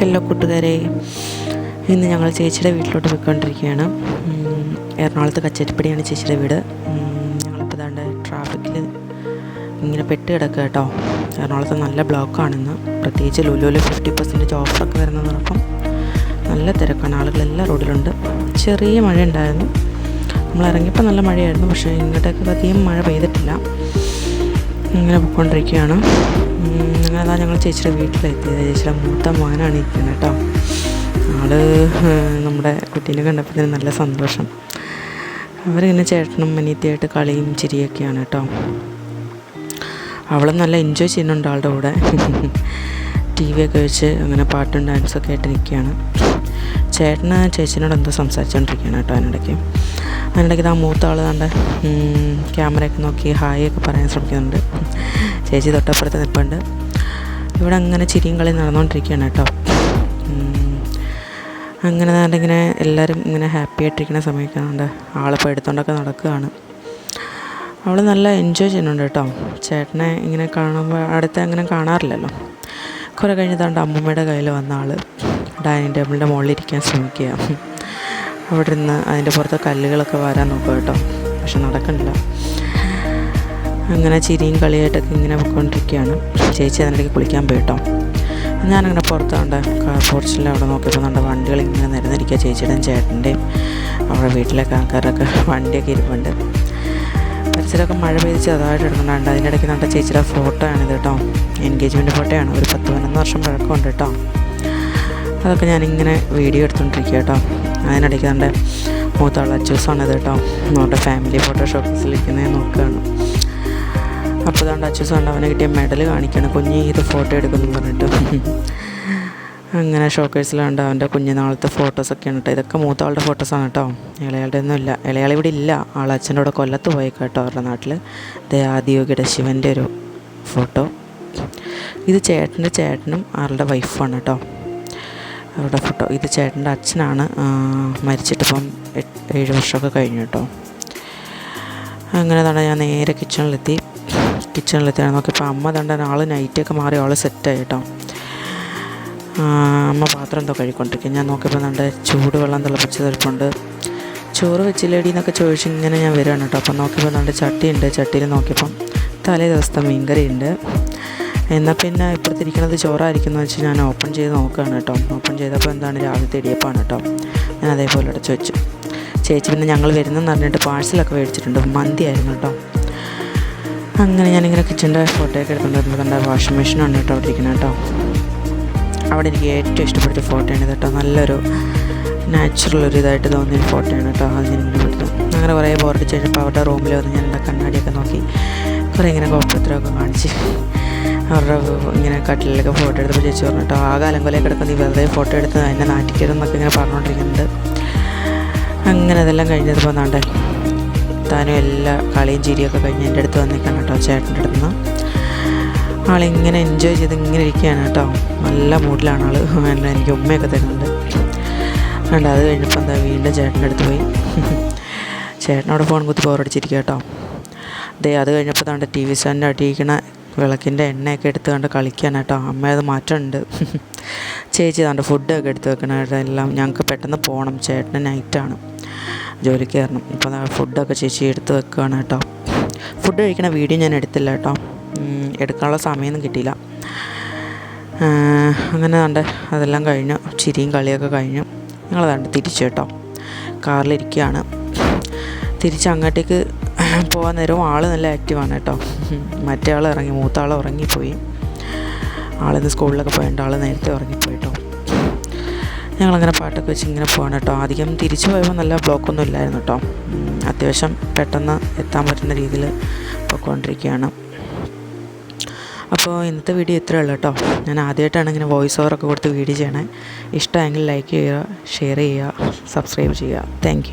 Hello കൂട്ടുകാരെ ഇന്ന് ഞങ്ങൾ ചേച്ചിയുടെ വീട്ടിലോട്ട് പോയിക്കൊണ്ടിരിക്കുകയാണ്. എറണാകുളത്ത് കച്ചേരിപ്പടിയാണ് ചേച്ചിയുടെ വീട്. ഞങ്ങളിപ്പോൾ ദാണ്ട് ട്രാഫിക്കിൽ ഇങ്ങനെ പെട്ട് കിടക്കുക കേട്ടോ. എറണാകുളത്ത് നല്ല ബ്ലോക്കാണിന്ന്. പ്രത്യേകിച്ച് ലുലുവിൽ ഫിഫ്റ്റി പെർസെന്റേജ് ഓഫറൊക്കെ വരുന്നതോടൊപ്പം നല്ല തിരക്കാണ്. ആളുകളെല്ലാം റോഡിലുണ്ട്. ചെറിയ മഴ ഉണ്ടായിരുന്നു നമ്മൾ ഇറങ്ങിയപ്പോൾ നല്ല മഴയായിരുന്നു. പക്ഷേ ഇങ്ങോട്ടേക്ക് അധികം മഴ പെയ്തിട്ടില്ല. ഇങ്ങനെ പോയിക്കൊണ്ടിരിക്കുകയാണ്. അങ്ങനെതാ ഞങ്ങൾ ചേച്ചിയുടെ വീട്ടിലെത്തിയത്. ചേച്ചിയുടെ മൂത്ത മോനാണ് ഇരിക്കുന്നത് കേട്ടോ. ആൾ നമ്മുടെ കുട്ടീനെ കണ്ടപ്പോൾ തന്നെ നല്ല സന്തോഷം. അവരിങ്ങനെ ചേട്ടനും അനിയത്തിയായിട്ട് കളിയും ചിരിയൊക്കെയാണ് കേട്ടോ. അവളും നല്ല എൻജോയ് ചെയ്യുന്നുണ്ട് ആളുടെ കൂടെ. ടി വി ഒക്കെ വെച്ച് അങ്ങനെ പാട്ടും ഡാൻസൊക്കെ ആയിട്ട് നിൽക്കുകയാണ്. ചേട്ടന് ചേച്ചിനോട് എന്തോ സംസാരിച്ചുകൊണ്ടിരിക്കുകയാണ് കേട്ടോ അതിനിടയ്ക്ക്. അതിനിടയ്ക്ക് ആ മൂത്ത ആൾ കണ്ട് ക്യാമറയൊക്കെ നോക്കി ഹായ് ഒക്കെ പറയാൻ ശ്രമിക്കുന്നുണ്ട്. ചേച്ചി തൊട്ടപ്പുറത്ത് നിൽപ്പുണ്ട്. ഇവിടെ അങ്ങനെ ചിരിയും കളി നടന്നുകൊണ്ടിരിക്കുകയാണ് കേട്ടോ. അങ്ങനെ ഇങ്ങനെ എല്ലാവരും ഇങ്ങനെ ഹാപ്പി ആയിട്ടിരിക്കുന്ന സമയത്തുണ്ട് ആളിപ്പോൾ എടുത്തുകൊണ്ടൊക്കെ നടക്കുകയാണ്. അവൾ നല്ല എൻജോയ് ചെയ്യുന്നുണ്ട് കേട്ടോ. ചേട്ടനെ ഇങ്ങനെ കാണുമ്പോൾ അടുത്ത് അങ്ങനെ കാണാറില്ലല്ലോ. കുറേ കഴിഞ്ഞതാണ്ട് അമ്മൂമ്മയുടെ കയ്യിൽ വന്ന ആൾ ഡൈനിങ് ടേബിളിന്റെ മുകളിൽ ഇരിക്കാൻ ശ്രമിക്കുക അവിടെ നിന്ന് അതിന്റെ പുറത്ത് കല്ലുകളൊക്കെ വരാൻ നോക്കുക കേട്ടോ. പക്ഷെ നടക്കണില്ല. അങ്ങനെ ചിരിയും കളിയായിട്ടൊക്കെ ഇങ്ങനെ പോയിക്കൊണ്ടിരിക്കുകയാണ്. ചേച്ചി അതിനിടയ്ക്ക് കുളിക്കാൻ പോയി കേട്ടോ. ഞാനങ്ങനെ പുറത്താണ്ട് പോർച്ചിൽ അവിടെ നോക്കിയപ്പോൾ നമ്മുടെ വണ്ടികൾ ഇങ്ങനെ നിരന്നിരിക്കുക ചേച്ചിയുടെയും ചേട്ടന്റെയും. അവിടെ വീട്ടിലൊക്കെ ആൾക്കാരൊക്കെ വണ്ടിയൊക്കെ ഇരിപ്പുണ്ട്. പരിസരമൊക്കെ മഴ പെയ്ത് ചെറുതായിട്ട് എടുക്കുന്നുണ്ട് അതിന്റെ ഇടയ്ക്ക് നമ്മുടെ ചേച്ചിയുടെ ഫോട്ടോ ആണിത് കേട്ടോ. എൻഗേജ്മെന്റ് ഫോട്ടോയാണ്. ഒരു പത്ത് പതിനൊന്ന് വർഷം പഴക്കമുണ്ട് കേട്ടോ. അതൊക്കെ ഞാനിങ്ങനെ വീഡിയോ എടുത്തുകൊണ്ടിരിക്കുക കേട്ടോ. അതിനിടയ്ക്ക് എന്റെ മൂത്താൾ ഇത് കേട്ടോ. നമ്മുടെ ഫാമിലി ഫോട്ടോ ഷോക്കേസിലിരിക്കുന്നത് നോക്കുകയാണ് അപ്പോൾ അതുകൊണ്ട് അച്ചൂസ് കൊണ്ട് അവനെ കിട്ടിയ മെഡൽ കാണിക്കുകയാണ് കുഞ്ഞ് ഇത് ഫോട്ടോ എടുക്കുന്നു പറഞ്ഞിട്ട്. അങ്ങനെ ഷോക്കേഴ്സിലുണ്ട് അവന്റെ കുഞ്ഞുനാളത്തെ ഫോട്ടോസൊക്കെയാണ് കേട്ടോ. ഇതൊക്കെ മൂത്താളുടെ ഫോട്ടോസാണ് കേട്ടോ. ഇളയാളുടെ ഒന്നും ഇല്ല ഇളയാൾ ഇവിടെ ഇല്ല. ആൾ അച്ഛന്റെ കൂടെ കൊല്ലത്ത് പോയി കേട്ടോ അവരുടെ നാട്ടിൽ ദേ ആദിയോഗിയുടെ ശിവന്റെ ഒരു ഫോട്ടോ ഇത് ചേട്ടന്റെ ചേട്ടനും ആളുടെ വൈഫാണ് കേട്ടോ. അവരുടെ ഫോട്ടോ ഇത് ചേട്ടന്റെ അച്ഛനാണ്. മരിച്ചിട്ടിപ്പം ഏഴ് വർഷമൊക്കെ കഴിഞ്ഞു കേട്ടോ. അങ്ങനെ തന്നെ ഞാൻ നേരെ കിച്ചണിലെത്തി കിച്ചണിലെത്തിയാണ് നോക്കിയപ്പോൾ അമ്മ തണ്ട ആൾ നൈറ്റൊക്കെ മാറി ആൾ സെറ്റായി കേട്ടോ. അമ്മ പാത്രം എന്തോ കഴുകിക്കൊണ്ടിരിക്കും ഞാൻ നോക്കിയപ്പോൾ നമ്മുടെ ചൂടുവെള്ളം തിളപ്പിച്ച് തീർപ്പുണ്ട് ചോറ് വെച്ചില്ലേടി എന്നൊക്കെ ചോദിച്ച് ഇങ്ങനെ ഞാൻ വരികയാണ് കേട്ടോ. അപ്പം നോക്കിയപ്പോൾ നമ്മുടെ ചട്ടിയുണ്ട്. ചട്ടിയിൽ നോക്കിയപ്പം തലേ ദിവസത്തെ മീൻകറി ഉണ്ട്. എന്നാൽ പിന്നെ ഇപ്പുറത്തിരിക്കുന്നത് ചോറായിരിക്കും എന്ന് വെച്ച് ഞാൻ ഓപ്പൺ ചെയ്ത് നോക്കുകയാണ് കേട്ടോ. ഓപ്പൺ ചെയ്തപ്പോൾ എന്താണ് രാവിലത്തെ ഇടിയപ്പാണ് കേട്ടോ. ഞാൻ അതേപോലെ അടച്ചു വെച്ചു. ചേച്ചി പിന്നെ ഞങ്ങൾ വരുന്നെന്ന് പറഞ്ഞിട്ട് പാഴ്സലൊക്കെ മേടിച്ചിട്ടുണ്ട്. മന്തി ആയിരുന്നു കേട്ടോ. അങ്ങനെ ഞാനിങ്ങനെ കിച്ചന്റെ ഫോട്ടോയൊക്കെ എടുത്തുകൊണ്ടിരുന്നത് കണ്ട വാഷിംഗ് മെഷീനാണ് കേട്ടോ അവിടെ ഇരിക്കുന്നത് കേട്ടോ. അവിടെ എനിക്ക് ഏറ്റവും ഇഷ്ടപ്പെട്ട ഫോട്ടോയാണ് കേട്ടോ. നല്ലൊരു നാച്ചുറൽ ഒരു ഇതായിട്ട് തോന്നിയ ഫോട്ടോയാണ് കേട്ടോ. അത് ഞാൻ ഇങ്ങനെ അങ്ങനെ കുറേ ബോർഡ് കഴിഞ്ഞപ്പോൾ അവരുടെ റൂമിൽ വന്ന് ഞാൻ എന്റെ കണ്ണാടിയൊക്കെ നോക്കി കുറേ ഇങ്ങനെ കോപ്പത്രമൊക്കെ കാണിച്ച് അവരുടെ ഇങ്ങനെ കട്ടിലൊക്കെ ഫോട്ടോ എടുത്തപ്പോൾ ചേച്ചി പറഞ്ഞു കേട്ടോ ആ കാലം കൊലേ കിടക്കുന്ന നീ വെറുതെ ഫോട്ടോ എടുത്ത് എന്നെ നാട്ടിക്കരുതെന്നൊക്കെ ഇങ്ങനെ പറഞ്ഞുകൊണ്ടിരിക്കുന്നുണ്ട്. അങ്ങനെ അതെല്ലാം കഴിഞ്ഞത് നാണ്ടേ താനും എല്ലാ കളിയും ചിരിയൊക്കെ കഴിഞ്ഞ് എന്റെ അടുത്ത് വന്നിരിക്കണം കേട്ടോ ചേട്ടന്റെ അടുത്ത് നിന്ന്. ആളിങ്ങനെ എൻജോയ് ചെയ്ത് ഇങ്ങനെ ഇരിക്കുകയാണ് കേട്ടോ. നല്ല മൂഡിലാണ് ആൾ എന്നെ എനിക്ക് ഉമ്മയൊക്കെ തരുന്നുണ്ട്. അതുകൊണ്ട് അത് കഴിഞ്ഞപ്പോൾ എന്താ വീണ്ടും ചേട്ടന്റെ അടുത്ത് പോയി. ചേട്ടനോട് ഫോൺ കുത്തി ബോറടിച്ചിരിക്കുക കേട്ടോ. ദേ അത് കഴിഞ്ഞപ്പോൾ തന്നെ ടി വി സ്റ്റാൻഡ് അടിയിക്കണ വിളക്കിന്റെ എണ്ണയൊക്കെ എടുത്ത് കണ്ട് കളിക്കാൻ കേട്ടോ. അമ്മ മാറ്റമുണ്ട് ചേച്ചി താണ്ട് ഫുഡൊക്കെ എടുത്ത് വെക്കണം കേട്ടോ എല്ലാം ഞങ്ങൾക്ക് പെട്ടെന്ന് പോകണം ചേട്ടന് നൈറ്റാണ്. ജോലിക്ക് കയറണം. ഇപ്പോൾ ഫുഡൊക്കെ ചേച്ചി എടുത്ത് വെക്കുകയാണ് കേട്ടോ. ഫുഡ് കഴിക്കണ വീഡിയോ ഞാൻ എടുത്തില്ല കേട്ടോ. എടുക്കാനുള്ള സമയമൊന്നും കിട്ടിയില്ല. അങ്ങനെ കണ്ട് അതെല്ലാം കഴിഞ്ഞു. ചിരിയും കളിയൊക്കെ കഴിഞ്ഞു. ഞങ്ങൾ കണ്ട് തിരിച്ചു കേട്ടോ. കാറിലിരിക്കുകയാണ്. തിരിച്ച് അങ്ങോട്ടേക്ക് പോകാൻ നേരവും ആൾ നല്ല ആക്റ്റീവാണ് കേട്ടോ. മറ്റേ ആൾ ഇറങ്ങി മൂത്ത ആൾ ഉറങ്ങിപ്പോയി. ആളിന്ന് സ്കൂളിലൊക്കെ പോയിട്ട് ആൾ നേരത്തെ ഉറങ്ങിപ്പോയി കേട്ടോ ഞങ്ങളങ്ങനെ പാട്ടൊക്കെ വെച്ച് ഇങ്ങനെ പോകണം കേട്ടോ. അധികം തിരിച്ചു പോയപ്പോൾ നല്ല ബ്ലോക്കൊന്നും ഇല്ലായിരുന്നു കേട്ടോ. അത്യാവശ്യം പെട്ടെന്ന് എത്താൻ പറ്റുന്ന രീതിയിൽ പോയിക്കൊണ്ടിരിക്കുകയാണ് അപ്പോൾ ഇന്നത്തെ വീഡിയോ ഇത്രയേ ഉള്ളൂ കേട്ടോ. ഞാൻ ആദ്യമായിട്ടാണ് ഇങ്ങനെ വോയിസ് ഓവറൊക്കെ കൊടുത്ത് വീഡിയോ ചെയ്യണേ. ഇഷ്ടമെങ്കിൽ ലൈക്ക് ചെയ്യുക ഷെയർ ചെയ്യുക സബ്സ്ക്രൈബ് ചെയ്യുക. താങ്ക്